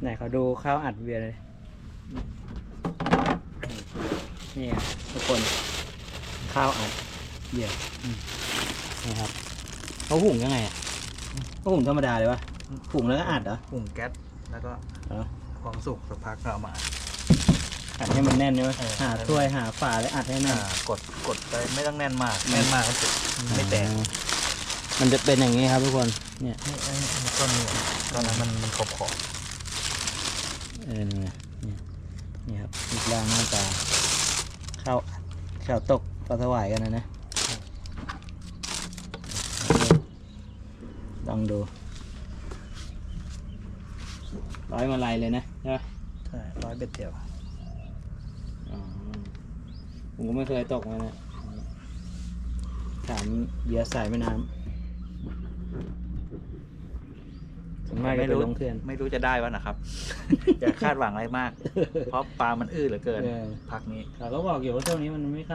ไหนเขาดูข้าวอัดเบียร์เลย นี่ครับทุกคน ข้าวอัดเบียร์อืมนี่ครับเขาหุงยังไงอะเขาหุงธรรมดาเลยวะหุงแล้วก็อัดเหรอปุ่งแก๊สแล้วก็เหรอความสุกสักพักก็เอามาอัดให้มันแน่นใช่ไหมเออหาถ้วยหาฝาแล้วอัดให้แน่นอ่ากดกดไปไม่ต้องแน่นมาก แน่นมากก็สุกไม่แตกอ๋อมันจะเป็นอย่างนี้ครับทุกคนเนี่ยนี่ไอ้นี่ก้อนนี้ก้อนนั้นมันมันขอบขอบ เออเนี่ยนี่ครับรูปร่างหน้าตาข้าวอัดข้าวตกปลาสวายกันนะนะลองดูร้อยมาลายเลยนะใช่ปะใช่ร้อยเบ็ดเดียวอ๋อผมก็ไม่เคยตกมานะถามเหยื่อสายแม่น้ำ ส่วนมากจะไม่เป็นรู้ลงเขื่อน ไม่รู้จะได้วะนะครับ อย่าคาดหวังอะไรมาก เพราะปลามันอื้อเหลือเกินเออ พักนี้เขาก็บอกอยู่ว่าช่วงนี้มันไม่เข้า